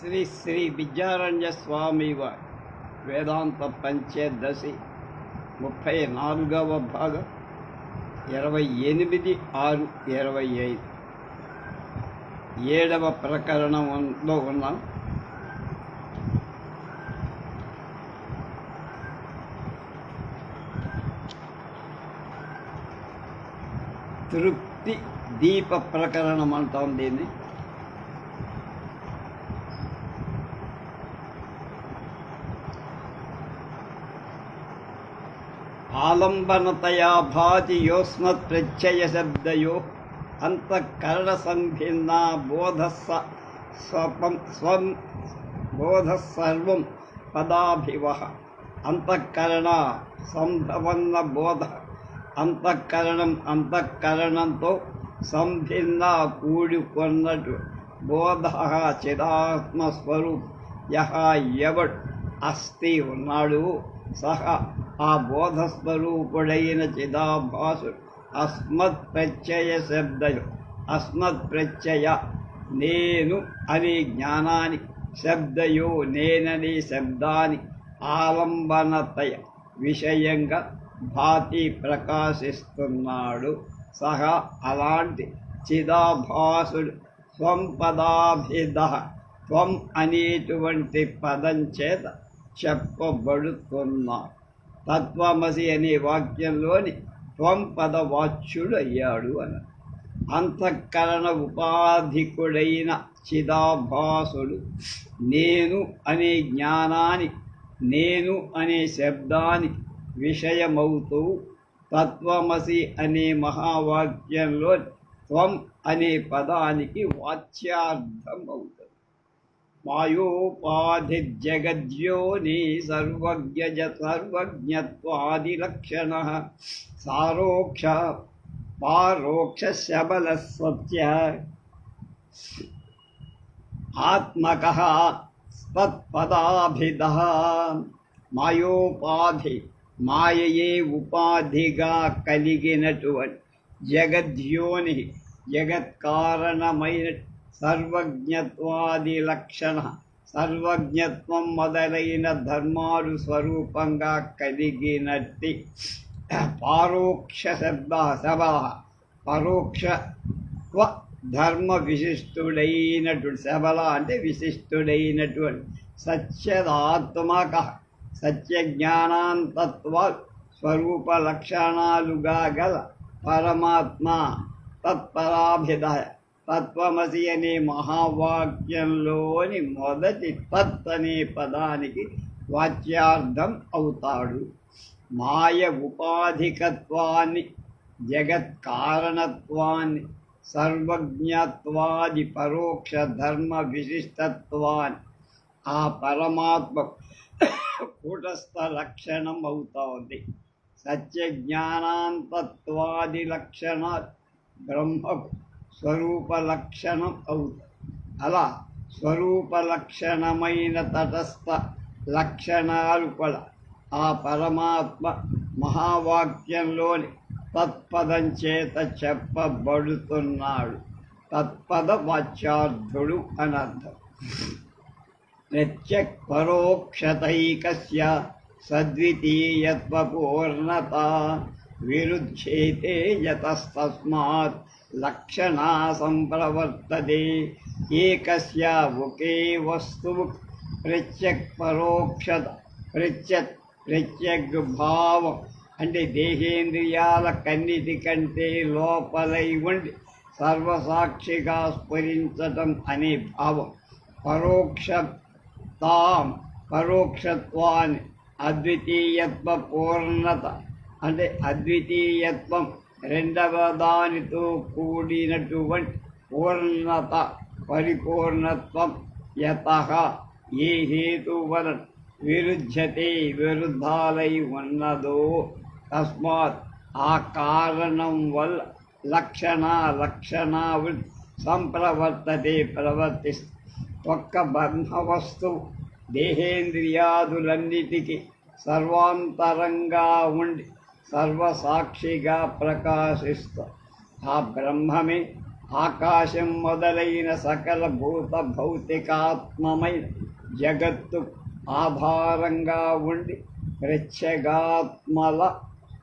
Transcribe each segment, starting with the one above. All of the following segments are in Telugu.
శ్రీ శ్రీ విద్యారణ్య స్వామి వారి వేదాంత పంచదశి ముప్పై నాలుగవ భాగం ఇరవై ఎనిమిది ఆరు ఇరవై ఐదు. ఏడవ ప్రకరణంలో ఉన్నాం. తృప్తి దీప ప్రకరణం అంటాం దీన్ని. ఆలంబనతయా భాతి యోస్మత్ ప్రత్యయ శబ్దయో. అంతఃకరణ సంభిన్నా బోధ స్వపం స్వం బోధసర్వం పదాభివ. అంతఃకరణ సంభవన్న బోధ. అంతఃకరణం అంతఃకరణంతో సంభిన్న కూడుకున్నట్టు. బోధ చిదాత్మస్వరూప్ యహ ఎవడు అస్తి ఉన్నాడు సహ ఆ బోధస్వరూపుడైన చిదాభాసుడు అస్మత్ ప్రత్యయ శబ్దయు. అస్మత్ ప్రత్యయ నేను అనే జ్ఞానాన్ని శబ్దయో నేననే శబ్దాన్ని ఆలంబనతయ విషయంగా భాతి ప్రకాశిస్తున్నాడు. సహా అలాంటి చిదాభాసుడు త్వం పదాభిద త్వం అనేటువంటి పదం చేత చెప్పబడుతున్నాడు తత్వమసి అనే వాక్యంలోని త్వం పదవాచ్యుడు అయ్యాడు అన అంతఃకరణ ఉపాధికుడైన చిదాభాసుడు నేను అనే జ్ఞానాన్ని నేను అనే శబ్దాన్ని విషయమవుతూ తత్వమసి అనే మహావాక్యంలో త్వం అనే పదానికి వాచ్యార్థం అవుతుంది మాయోపాధి జగజ్యోని సర్వజ్ఞ సర్వజ్ఞత్వాదిలక్షణ సారోక్ష పారోక్ష శబల సత్య ఆత్మక తత్పదాభిద మాయోపాధి మాయయే ఉపాధిగా కలిగినటువంటి జగద్యోని జగత్కారణమైన సర్వజ్ఞత్వాది లక్షణ సర్వజ్ఞత్వం మొదలైన ధర్మాలు స్వరూపంగా కలిగినట్టి. పారోక్ష శబ్ద సభ పరోక్ష ధర్మ విశిష్టుడైనటువంటి శబల అంటే విశిష్టుడైనటువంటి సత్యదాత్మక. సత్యజ్ఞానాంతత్వ స్వరూప లక్షణాలుగా గల పరమాత్మ తత్పరాభిదయ తత్వమసి అనే మహావాక్యంలోని మొదటి తత్ అనే పదానికి వాచ్యార్థం అవుతాడు. మాయ ఉపాధికత్వాన్ని జగత్ కారణత్వాన్ని సర్వజ్ఞత్వాది పరోక్ష ధర్మ విశిష్టత్వాన్ని ఆ పరమాత్మ కూటస్థ లక్షణం అవుతోంది. సత్య జ్ఞానాంతత్వాది లక్షణ బ్రహ్మ స్వరూప లక్షణం అవుతుంది అలా స్వరూప లక్షణమైన తటస్థ లక్షణాలు కూడా ఆ పరమాత్మ మహావాక్యంలోని తత్పదం చేత చెప్పబడుతున్నాడు. తత్పద వాచ్యార్థుడు అనర్థం ప్రత్యక్ పరోక్షతైకస్య సద్వితీయత్వపూర్ణత విరుధ్యేతే యతస్తస్మాత్ లక్షణా సంప్రవర్తదే ఏకస్య ఒకే వస్తువు ప్రత్యక్ పరోక్షత ప్రత్యక్ ప్రత్యగ్ భావం. అంటే దేహేంద్రియాల కన్నిటి కంటే లోపలై ఉండి సర్వసాక్షిగా స్ఫురించటం అనే భావం. పరోక్ష తాం పరోక్షత్వాన్ని అద్వితీయత్వ పూర్ణత. అంటే అద్వితీయత్వం రెండవ దానితో కూడినటువంటి పూర్ణత పరిపూర్ణత్వం యత. ఏ హేతువల విరుధ్యతే విరుద్ధాలై ఉన్నదో తస్మాత్ ఆ కారణం వల్ల లక్షణ లక్షణ సంప్రవర్తతే ప్రవర్తిస్తుంది ఒక్క బ్రహ్మవస్తువు దేహేంద్రియాదులన్నిటికీ సర్వాంతరంగా ఉండి సర్వసాక్షిగా ప్రకాశిస్త. ఆ బ్రహ్మమే ఆకాశం మొదలైన సకల భూత భౌతికాత్మమైన జగత్తు ఆధారంగా ఉండి ప్రత్యేగాత్మల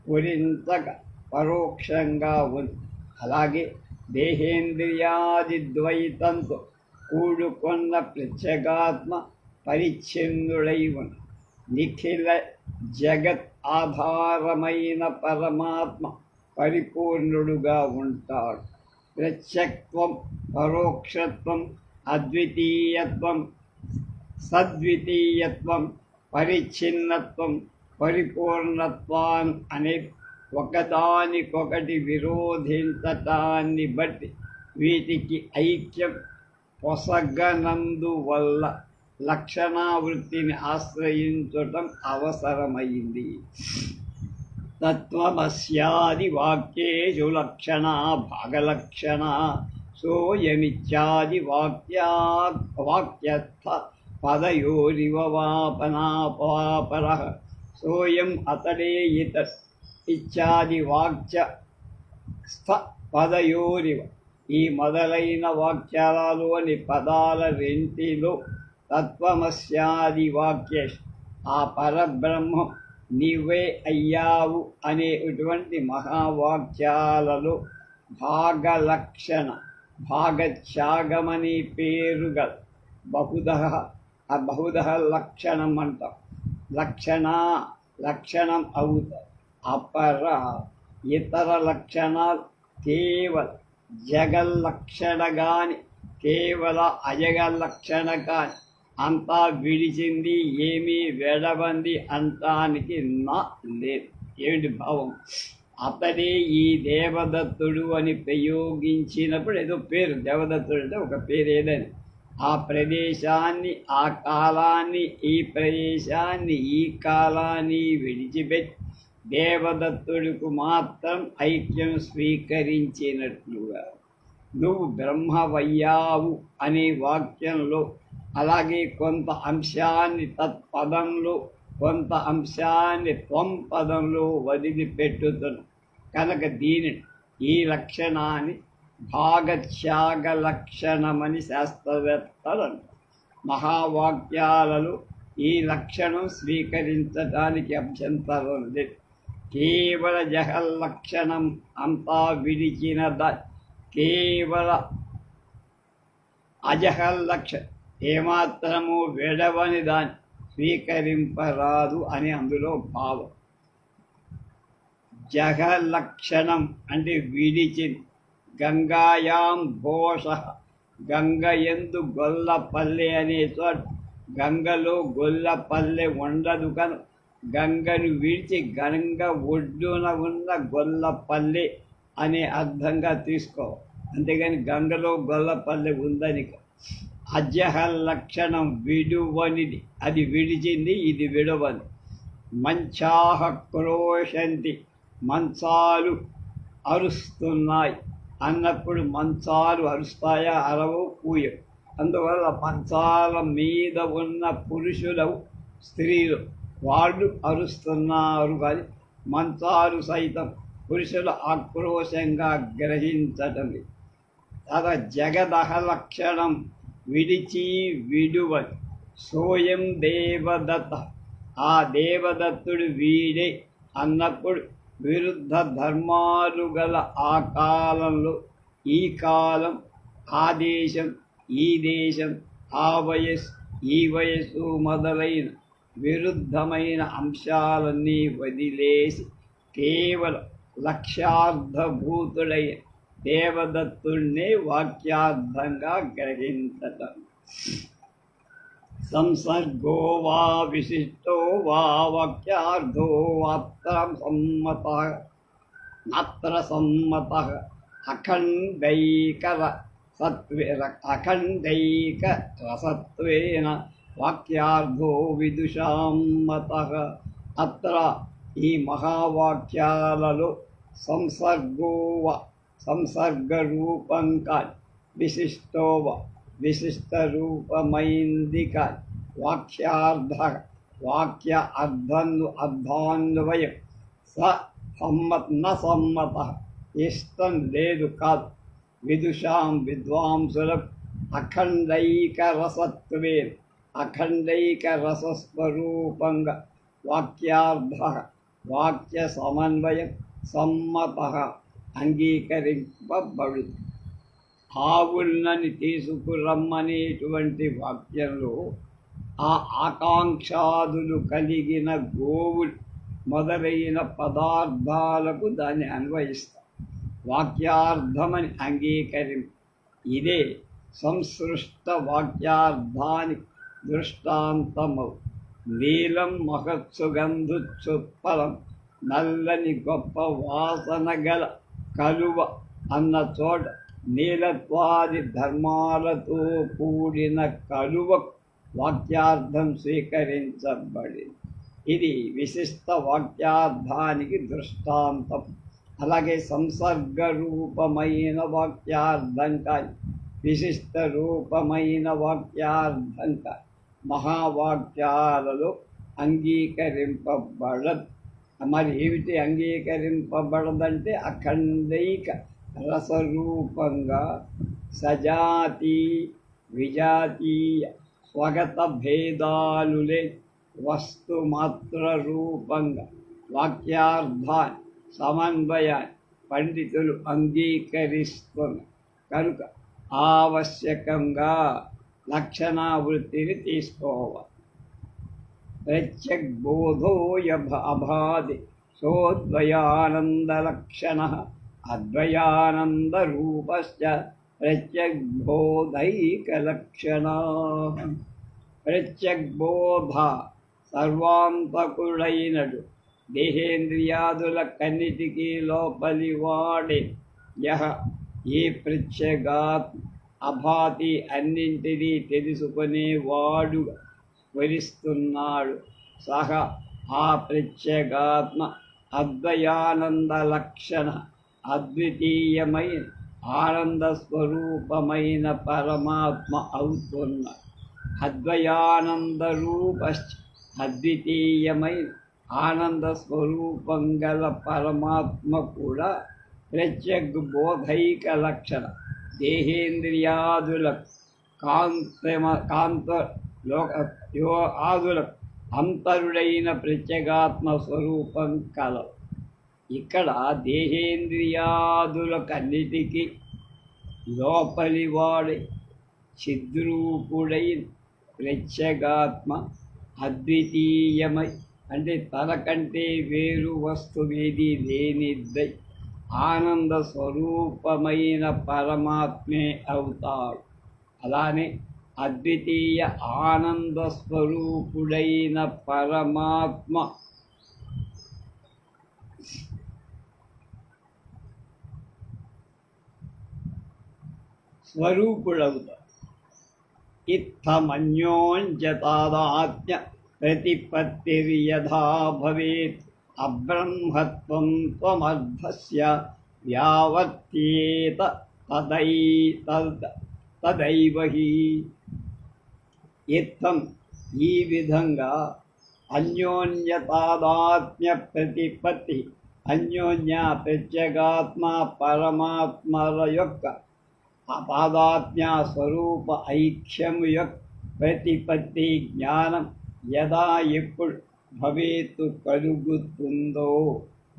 గురించగా పరోక్షంగా ఉంది. అలాగే దేహేంద్రియాది ద్వైతంతో కూడుకున్న ప్రత్యేగాత్మ పరిచ్ఛిన్నుడై ఉంది. నిఖిల జగత్ ఆధారమైన పరమాత్మ పరిపూర్ణుడుగా ఉంటాడు. ప్రత్యక్వం పరోక్షత్వం అద్వితీయత్వం సద్వితీయత్వం పరిచ్ఛిన్నత్వం పరిపూర్ణత్వాన్ అనే ఒకదానికొకటి విరోధించటాన్ని బట్టి వీటికి ఐక్యం పొసగనందువల్ల లక్షణావృత్తిని ఆశ్రయించటం అవసరమైంది. తత్వమస్యాది వాక్యేషు లక్షణ భాగలక్షణ సోయమిత్యాది వాక్యా వాక్యస్థ పదయోరివ వాపనాపర సోయం అతడే ఇత ఇత్యాది వాక్య స్థ పదయోరివ ఈ మొదలైన వాక్యాలలోని పదాల రెంటిలో తత్వమస్యాది వాక్యష్ ఆ పరబ్రహ్మ నీవే అయ్యావు అనేటువంటి మహావాక్యాలలో భాగలక్షణ భాగత్యాగమని పేరుగల. బహుధ బహుధ లక్షణం అంటాం లక్షణ లక్షణం అవుతాయి అపర ఇతర లక్షణాలు కేవల జగల్లక్షణ కానీ కేవల అజగల్లక్షణ కానీ అంతా విడిచింది ఏమీ వెడబంది అంతానికి నా లేదు ఏమిటి భావం? అతడే ఈ దేవదత్తుడు అని ప్రయోగించినప్పుడు ఏదో పేరు దేవదత్తుడు అంటే ఒక పేరు ఏదని. ఆ ప్రదేశాన్ని ఆ కాలాన్ని ఈ ప్రదేశాన్ని ఈ కాలాన్ని విడిచిపెట్టి దేవదత్తుడికి మాత్రం ఐక్యం స్వీకరించినట్లుగా. నువ్వు బ్రహ్మవయ్యావు అనే వాక్యంలో అలాగే కొంత అంశాన్ని తత్పదంలో కొంత అంశాన్ని త్వం పదంలో వదిలిపెట్టుతును కనుక దీనిని ఈ లక్షణాన్ని భాగత్యాగ లక్షణమని శాస్త్రవేత్తలు మహావాక్యాలలో ఈ లక్షణం స్వీకరించడానికి అభ్యంతరం లేదు కేవల జహల్లక్షణం అంతా విడిచిన ద కేవల అజహల్లక్ష ఏమాత్రము విడవని దాన్ని స్వీకరింపరాదు అని అందులో భావం. జగలక్షణం అంటే విడిచి గంగాయాం ఘోష గంగ ఎందు గొల్లపల్లె అనే చోట గంగలో గొల్లపల్లె ఉండదు కను. గంగను విడిచి గంగ ఒడ్డున ఉన్న గొల్లపల్లె అనే అర్థంగా తీసుకో. అంతేగాని గంగలో గొల్లపల్లె ఉందని అజహ లక్షణం విడువనిది. అది విడిచింది ఇది విడవని మంచాహ క్రోశంతి మంచాలు అరుస్తున్నాయి. అన్నప్పుడు మంచాలు అరుస్తాయా అరవు పూయ అందువల్ల మంచాల మీద ఉన్న పురుషులు స్త్రీలు. వాళ్ళు అరుస్తున్నారు కానీ మంచాలు సైతం పురుషులు ఆక్రోశంగా గ్రహించటం తద జగదహ లక్షణం విడిచి విడువ సోయం దేవదత్త. ఆ దేవదత్తుడు వీడే అన్నప్పుడు విరుద్ధ ధర్మాలు గల ఆ కాలంలో ఈ కాలం ఆ దేశం ఈ దేశం ఆ వయస్సు ఈ వయస్సు మొదలైన విరుద్ధమైన అంశాలన్నీ వదిలేసి కేవలం లక్ష్యార్థభూతుడై దేవదత్తుణ్ణి వాక్యార్థంగా గ్రహించటం. సంసర్గో వా విశిష్టో వా వాక్యార్థో అత్ర సమ్మత అత్ర సమ్మత అఖండైకర సత్వే అఖండైక రసత్వేన వాక్యార్థో విదుషాం మత అత్ర ఈ మహావాక్యాలలో సంసర్గోవ సంసర్గరూపం కాని విశిష్టోవ విశిష్టరూపమైంది కాని వాక్యార్థ వాక్య అర్థందు అర్థాన్వయం స సమ్మత్ న సమ్మత ఇష్టం లేదు కాదు విదుషాం విద్వాంసులకు అఖండైకరసత్వే అఖండైకరసస్వరూపంగా వాక్యార్థ వాక్య సమన్వయం సమ్మత అంగీకరింపబడు. ఆవుల్నని తీసుకురమ్మనేటువంటి వాక్యంలో ఆ ఆకాంక్షాదులు కలిగిన గోవులు మొదలైన పదార్థాలకు దాన్ని అన్వయిస్తాం. వాక్యార్థమని అంగీకరిం. ఇదే సంసృష్ట వాక్యార్థానికి దృష్టాంతము. నీలం మహత్సుగంధుచ్చుత్పలం నల్లని గొప్ప వాసన గల కలువ అన్న చోట నీలత్వాది ధర్మాలతో కూడిన కలువ వాక్యార్థం స్వీకరించబడింది ఇది విశిష్ట వాక్యార్థానికి దృష్టాంతం. అలాగే సంసర్గ రూపమైన వాక్యార్థంగా విశిష్ట రూపమైన వాక్యార్థంగా మహావాక్యాలలో అంగీకరింపబడదు. మరి ఏమిటి అంగీకరింపబడదంటే అఖండైక రసరూపంగా సజాతి విజాతీయ స్వగత భేదాలులే వస్తు మాత్ర రూపంగా వాక్యార్థాన్ని సమన్వయాన్ని పండితులు అంగీకరిస్తున్నారు కనుక ఆవశ్యకంగా లక్షణావృత్తిని తీసుకోవాలి. ప్రత్యగ్బోధోయ అభాది సోద్వయానందలక్షణ అద్వయానందరూపశ్చ ప్రత్యగ్బోధైకలక్షణ ప్రత్యగ్బోధ సర్వాంతకుడైనడు. దేహేంద్రియాదుల కన్నిటికీ లోపలి వాడే యహ ఏ ప్రత్యేగాత్ అభాతి అన్నింటినీ తెలుసుకునేవాడు స్మరిస్తున్నాడు సహ ఆ ప్రత్యేగాత్మ అద్వయానంద లక్షణ అద్వితీయమైన ఆనంద స్వరూపమైన పరమాత్మ అవుతున్న. అద్వయానంద రూప అద్వితీయమైన ఆనంద స్వరూపం గల పరమాత్మ కూడా ప్రత్యగ్ బోధైక లక్షణ. దేహేంద్రియాదుల కాంతమ కాంత లోక యో ఆదుల అంతరుడైన ప్రత్యేగాత్మ స్వరూపం కల ఇక్కడ దేహేంద్రియాదులకన్నిటికీ లోపలివాడి చిద్రూపుడై ప్రత్యేగాత్మ అద్వితీయమై అంటే తనకంటే వేరు వస్తువేది లేనిద్దై ఆనంద స్వరూపమైన పరమాత్మే అవుతాడు. అలానే అద్వితీయ ఆనంద స్వరూపుడైన పరమాత్మ. స్వరూపుడవుతాడు. ఇత్తమన్యోంజతాదాత్య ప్రతిపత్తిర్యథా భవేత్. అబ్రహ్మత్వం త్వమర్ధస్య వ్యావర్త్యేత తదై తద్ తదైవ హి ఇత్తం ఈ విధంగా అన్యోన్యతాదాత్మ్య ప్రతిపత్తి అన్యోన్య ప్రత్యేగాత్మ పరమాత్మల యొక్క అపాదాత్మ్య స్వరూప ఐక్యం యొక్క ప్రతిపత్తి జ్ఞానం యదా ఎప్పుడు భవేత్తు కలుగుతుందో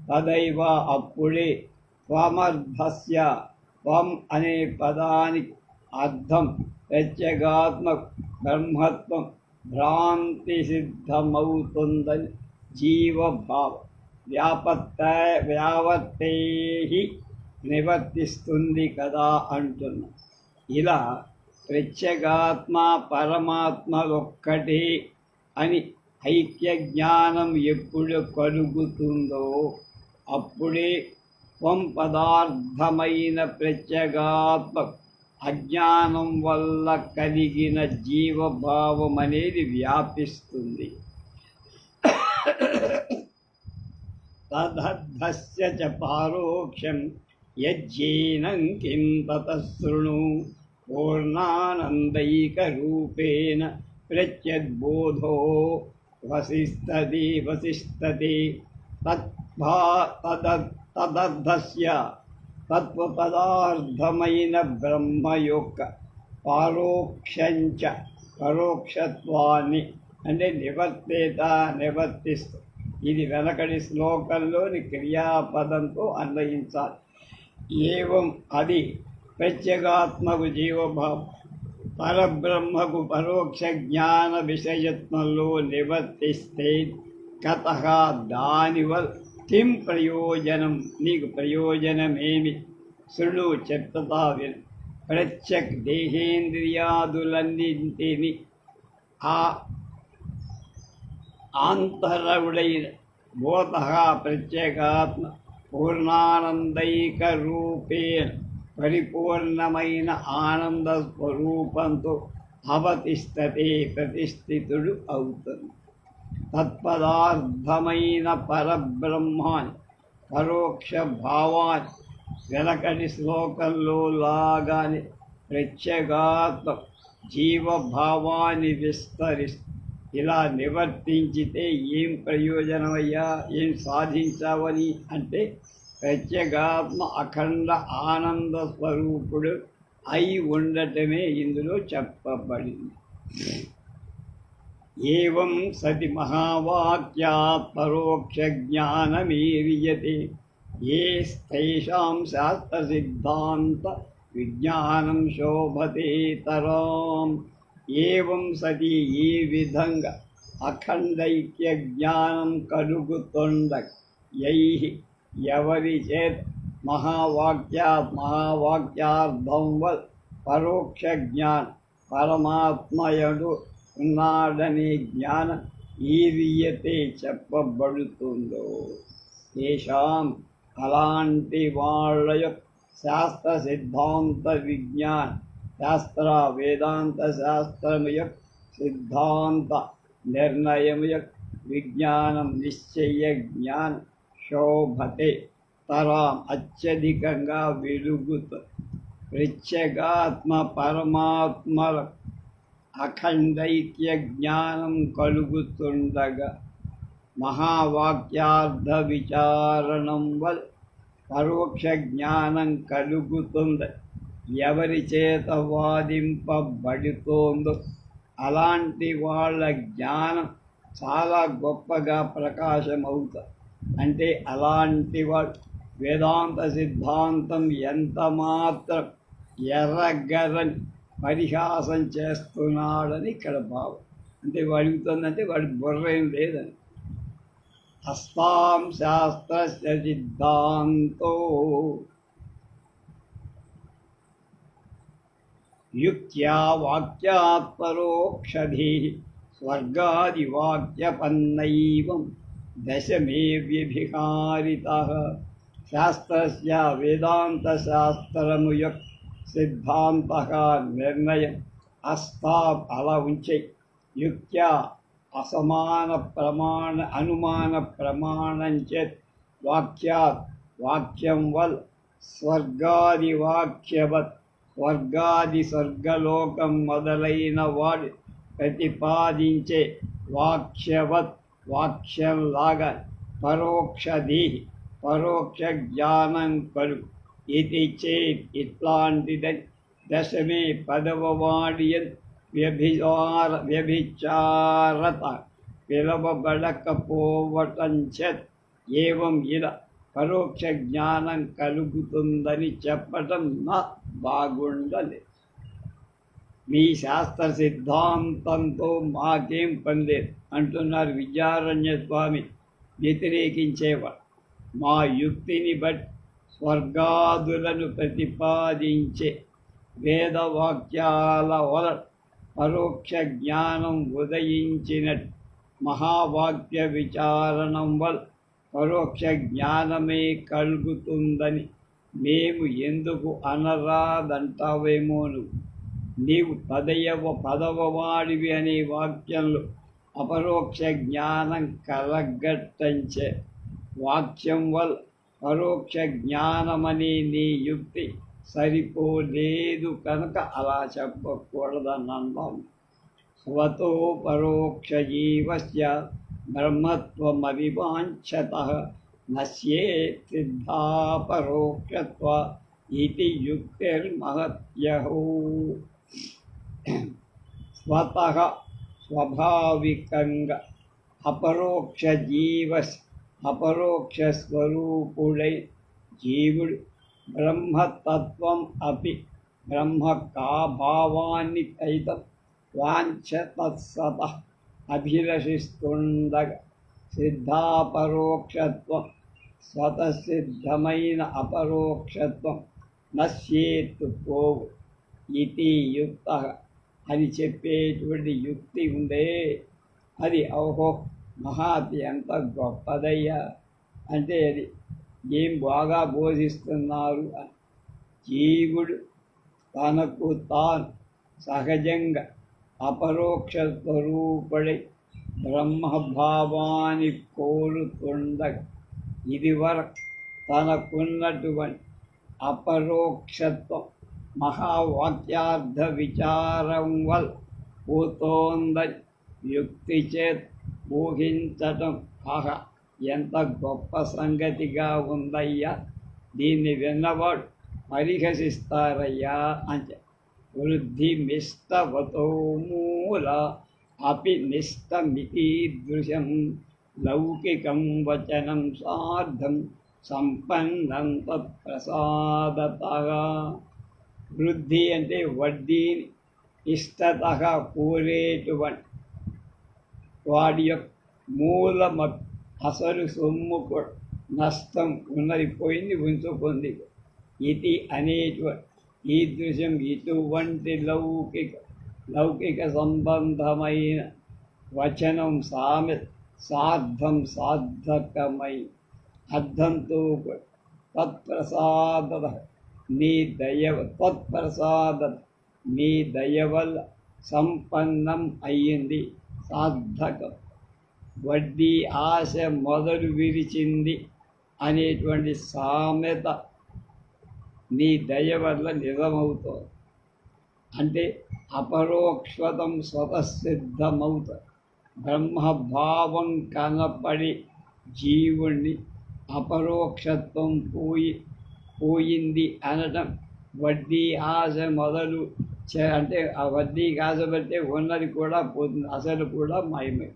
తదైవ అప్పుడే త్వమర్థస్య త్వం అనే పదానికి అర్థం. ప్రత్యేగాత్మ బ్రహ్మత్వం భ్రాంతి సిద్ధమవుతుందని జీవభావం. వ్యాపత్త వ్యావర్తే నివర్తిస్తుంది కదా అంటున్నా. ఇలా ప్రత్యేగాత్మ పరమాత్మలొక్కటే అని ఐక్య జ్ఞానం ఎప్పుడు కలుగుతుందో అప్పుడే త్వం పదార్థమైన ప్రత్యేగాత్మ అజ్ఞానం వల్ల కలిగిన జీవభావం అనేది వ్యాపిస్తుంది. తదర్థస్య చ పారోక్షం యజ్జేనం కిం తతశృణు పూర్ణానందైకరూపేణ ప్రత్యద్బోధో వసిస్తది వసిస్తది తద్భా తద తదర్థస్య తత్వ పదార్థమైన బ్రహ్మ యొక్క పారోక్షంచ పరోక్షత్వాన్ని అంటే నివర్తేత నివర్తిస్తూ. ఇది వెనకడి శ్లోకంలోని క్రియాపదంతో అన్వయించాలి. ఏవం అది ప్రత్యేగాత్మకు జీవభావం. పరబ్రహ్మకు పరోక్ష జ్ఞాన విషయత్వంలో నివర్తిస్తే కథ దానివల్ కిం ప్రయోజనం నీకు ప్రయోజనమేమి శృణు చెప్తా విను ప్రత్యక్ దేహేంద్రియాదులన్నింటిని ఆ ఆంతరవుడైన భూత ప్రత్యేకాత్మ పూర్ణానందైక రూపేణ పరిపూర్ణమైన ఆనంద స్వరూపంతో అవతిష్టతే ప్రతిష్ఠితుడు అవుతుంది తత్పదార్థమైన పరబ్రహ్మాన్ని పరోక్ష భావాన్ని వెనకటి శ్లోకంలో లాగానే ప్రత్యేగాత్మ జీవభావాన్ని విస్తరిస్తూ ఇలా నివర్తించితే ఏం ప్రయోజనమయ్యా? ఏం సాధించావని అంటే ప్రత్యేగాత్మ అఖండ ఆనంద స్వరూపుడు అయి ఉండటమే ఇందులో చెప్పబడింది. ఏం సతి మహావాక్యాత్ పరోక్ష జ్ఞానమీరియతే ఏ స్థైషాం శాస్త్ర సిద్ధాంత విజ్ఞానం శోభతే తరాం. ఏం సతి ఈ విధంగా అఖండైక్య జ్ఞానం కలుగుతుండ యై ఎవరి చేత్ మహావాక్యా మహావాక్యార్థం వల్ పరోక్ష జ్ఞానం పరమాత్మయుడు ఉన్నాడనే జ్ఞానం ఈ చెప్పబడుతుందో. ఏషాం అలాంటి వాళ్ళ యొక్క శాస్త్ర సిద్ధాంత విజ్ఞాన శాస్త్ర వేదాంత శాస్త్రము యొక్క సిద్ధాంత నిర్ణయము యొక్క విజ్ఞానం నిశ్చయ జ్ఞానం శోభతే. తరాం అత్యధికంగా వెలుగుతుంది ప్రత్యేగాత్మ పరమాత్మల అఖండైక్య జ్ఞానం కలుగుతుండగా మహావాక్యార్థ విచారణం వల్ల పరోక్ష జ్ఞానం కలుగుతుంది. ఎవరి చేత వాదింపబడుతోందో అలాంటి వాళ్ళ జ్ఞానం చాలా గొప్పగా ప్రకాశమవుతుంది. అంటే అలాంటి వాళ్ళు వేదాంత సిద్ధాంతం ఎంత మాత్రం ఎర్రగరని పరిహాసం చేస్తున్నాడని ఇక్కడ భావం. అంటే అడుగుతుందంటే వాడి బుర్ర ఏం లేదని. హస్తాం శాస్త్ర సిద్ధాంతో యుక్త్యా వాక్యాత్ పరోక్షధీ స్వర్గాదివాక్యపన్నైవం దశమే వ్యభిహారిత. శాస్త్రస్య వేదాంతశాస్త్రము యొక్క సిద్ధాంత నిర్ణయం అస్థా అలా ఉంచే యుక్త్యా అసమాన ప్రమాణ అనుమాన ప్రమాణం చేత్ వాక్యాత్ వాక్యం వల్ స్వర్గాది వాక్యవత్ స్వర్గాది స్వర్గలోకం మొదలైన వాడు ప్రతిపాదించే వాక్యవత్ వాక్యంలాగా పరోక్షధి పరోక్ష జ్ఞానం కలుగు. ఇది చేత్ ఇట్లాంటిదని దశమే పదవ వాడియన్ వ్యభిచార వ్యభిచారత పిలవబడకపోవటం చేత్ ఏవం ఇలా పరోక్ష జ్ఞానం కలుగుతుందని చెప్పటం నా బాగుండలేదు మీ శాస్త్ర సిద్ధాంతంతో మాకేం పని లేదు అంటున్నారు విద్యారణ్య స్వామి వ్యతిరేకించేవాడు మా యుక్తిని బట్టి స్వర్గాదులను ప్రతిపాదించే వేదవాక్యాల వల పరోక్ష జ్ఞానం ఉదయించిన మహావాక్య విచారణం వల్ల పరోక్ష జ్ఞానమే కలుగుతుందని మేము ఎందుకు అనరాదంటావేమో నువ్వు నీవు పదయవ పదవవాడివి అనే వాక్యంలో అపరోక్ష జ్ఞానం కలగట్టంచే. వాక్యం వల్ల పరోక్ష జ్ఞానమనే నీ యుక్తి సరిపోలేదు కనుక అలా చెప్పకూడదన్నాం స్వతో పరోక్ష జీవస్య బ్రహ్మత్వమవివాంఛత నశ్యే సిద్ధా పరోక్షత్వ ఇది యుక్తిర్మహత్యహో. స్వత స్వాభావికంగా అపరోక్ష జీవ అపరోక్ష స్వరూపుడై జీవుడు బ్రహ్మతత్వం అపి బ్రహ్మ కాభావాన్ని సైతం వాంఛతత్సత అభిలషిస్తుండగ అభిలషిస్తుండగా సిద్ధాపరోక్షత్వం స్వతసిద్ధమైన అపరోక్షత్వం నశ్యేత్తు పోవు ఇది యుక్త అని చెప్పేటువంటి యుక్తి ఉందే. అది ఓహో మహా ఎంత గొప్పదయ్యా. అంటే అది ఏం బాగా బోధిస్తున్నారు? అని జీవుడు తనకు తాను సహజంగా అపరోక్ష స్వరూపుడై బ్రహ్మభావాన్ని కోరుతుండగా ఇదివరకు తనకున్నటువంటి అపరోక్షత్వం మహావాక్యార్థ విచారం వల్ల పోతోందని యుక్తి చేత్ ఊహించటం. ఆహా ఎంత గొప్ప సంగతిగా ఉందయ్యా. దీన్ని విన్నవాడు పరిహసిస్తారయ్యా అని వృద్ధి మిష్టవతో మూల అపి నిష్టమికీదృశం లౌకికం వచనం సార్థం సంపన్నం తత్ప్రసాదత. వృద్ధి అంటే వడ్డీని ఇష్టత కోరేటువంటి వాడి యొక్క మూలమ అసలు సొమ్ము నష్టం ఉన్నరిపోయింది ఉంచుకుంది ఇది అనేటువంటి ఈ దృశ్యం ఇటువంటి లౌకిక లౌకిక సంబంధమైన వచనం సామె సార్థం సార్థకమై అర్థంతో తత్ప్రసాద నీ దయ తత్ప్రసాద నీ దయ వల్ల సంపన్నం అయ్యింది. సార్థకం. వడ్డీ ఆశ మొదలు విరిచింది అనేటువంటి సామెత నీ దయ వల్ల నిజమవుతుంది. అంటే అపరోక్షతం స్వతసిద్ధమవుతుంది. బ్రహ్మభావం కనపడి జీవుణ్ణి అపరోక్షత్వం పోయి పోయింది అనటం వడ్డీ ఆశ మొదలు అంటే ఆ వడ్డీకి ఆశ ఉన్నది కూడా పోతుంది. అసలు కూడా మాయమే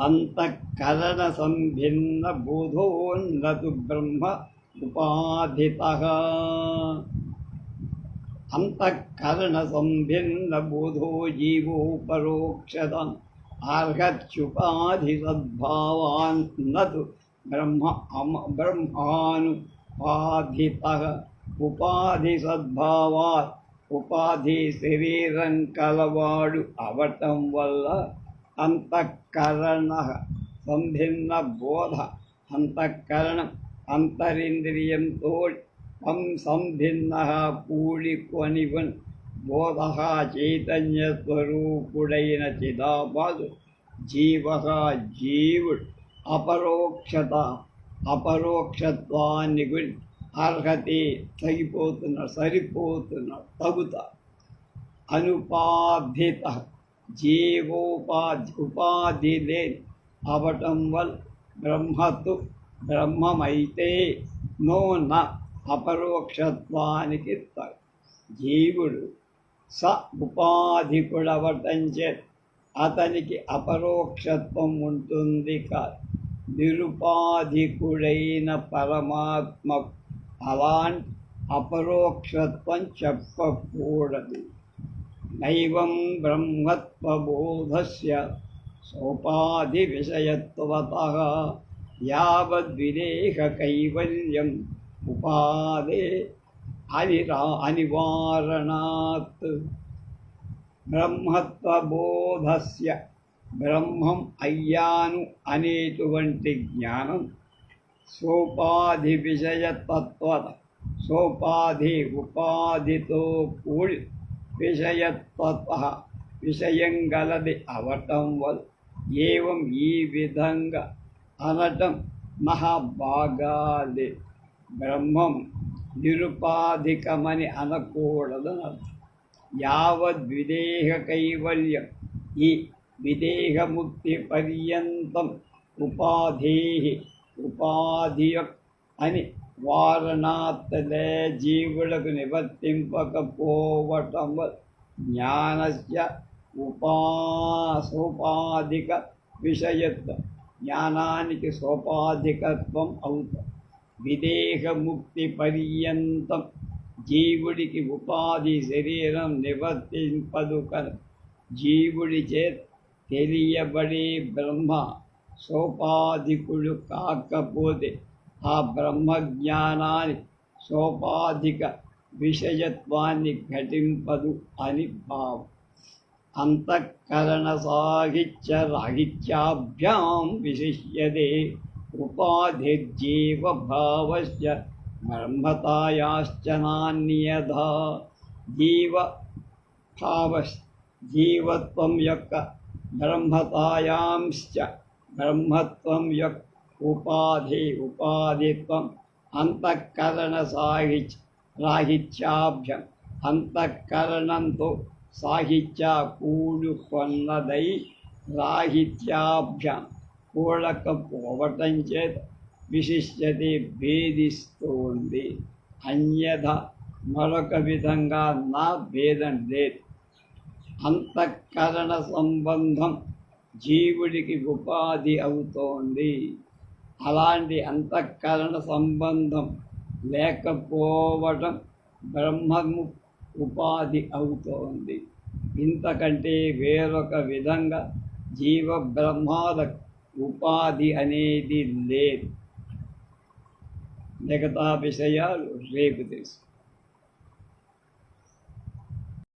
అంతఃకరణ సంభిన్న బోధోన్నతు బ్రహ్మ ఉపాధిత. అంతఃకరణ సంభిన్న బోధో జీవో పరోక్షత అర్హత్యుపాధి సద్భావాన్ నతు బ్రహ్మ అమ బ్రహ్మానుపాధిత. ఉపాధి సద్భావాత్ ఉపాధి శరీరం కలవాడు అవటం వల్ల అంతఃకరణ సంభిన్న బోధ అంతఃకరణం అంతరింద్రియంతో సంభిన్న పూడికొనివన్ బోధ చైతన్యస్వరూపుడైన చిదాబాదు జీవ జీవుడు అపరోక్షత అపరోక్షత్వాన్ని గురించి అర్హతి తగిపోతున్నాడు సరిపోతున్నాడు తగుతా. అనుపాధిత జీవోపాధి ఉపాధి లేని అవటం వల్ల బ్రహ్మతు బ్రహ్మమైతే. నో న అపరోక్షత్వానికి జీవుడు స ఉపాధికుడవటం చే అతనికి అపరోక్షత్వం ఉంటుంది కాదు. నిరుపాధికుడైన పరమాత్మ అలాంటి అపరోక్షత్వం చెప్పకూడదు నైవం బ్రహ్మత్వబోధస్య సోపాధి విషయత్వత యావద్విదేహ కైవల్యం ఉపాదే అనిరా అనివారణాత్. బ్రహ్మత్వబోధస్య బ్రహ్మం అయ్యాను అనేటువంటి జ్ఞానం సోపాధి విషయతత్వత సోపాధి ఉపాధితో కూడి విషయతత్వ విషయం గలది అవటం వల్ల ఏవం ఈ విధంగా అనటం మహాభాగాది బ్రహ్మం నిరుపాధికమని అనకూడదని అర్థం యావద్ విదేహ కైవల్యం ఈ విదేహముక్తి పర్యంతం ఉపాధి ఉపాధి అని వారణాత్తలే జీవులకు నివర్తింపకపోవటం జ్ఞానస్య ఉపాసోపాధిక విషయత్వం జ్ఞానానికి సోపాధికత్వం అవుతుంది విదేహముక్తి పర్యంతం జీవుడికి ఉపాధి శరీరం నివర్తింపదు కల జీవుడి చేత్ తెలియబడే బ్రహ్మ సోపాధికుడు కాకపోతే ఆ బ్రహ్మజ్ఞానాన్ని సోపాధిక విషయత్వాన్ని ఘటింపదు అని భావం. అంతఃకరణ సాహిత్య రాహిత్యాభ్యాం విశిష్యతే ఉపాధిర్జీవభావస్ బ్రహ్మతాయాశ్చ నాన్యథా జీవ భావ జీవత్వం యొక్క బ్రహ్మతాయాంశ్చ బ్రహ్మత్వం యొక్క ఉపాధి ఉపాధిత్వం అంతఃకరణ సాహిత్య రాహిత్యాభ్యం అంతఃకరణంతో సాహిత్య కూడుకొన్నదై రాహిత్యాభ్యం కూడకపోవటం చేత విశిష్టత భేదిస్తోంది అన్యథ మరొక విధంగా నా భేదం లేదు అంతఃకరణ సంబంధం జీవుడికి ఉపాధి అవుతోంది. అలాంటి అంతఃకరణ సంబంధం లేకపోవటం బ్రహ్మము ఉపాధి అవుతోంది. ఇంతకంటే వేరొక విధంగా జీవ బ్రహ్మాల ఉపాధి అనేది లేదు. మిగతా విషయాలు రేపు తెలుసు